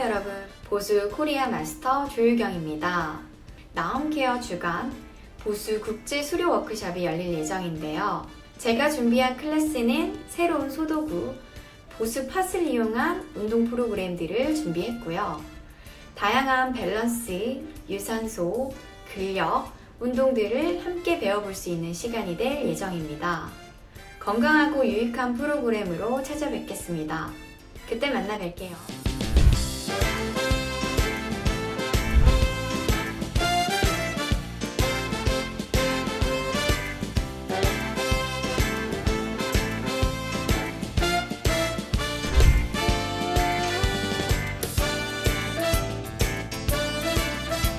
여러분. 보수 코리아 마스터 조유경입니다. 나홈케어 주간 보수 국제 수료 워크숍이 열릴 예정인데요. 제가 준비한 클래스는 새로운 소도구, 보수 팟을 이용한 운동 프로그램들을 준비했고요. 다양한 밸런스, 유산소, 근력, 운동들을 함께 배워볼 수 있는 시간이 될 예정입니다. 건강하고 유익한 프로그램으로 찾아뵙겠습니다. 그때 만나 뵐게요.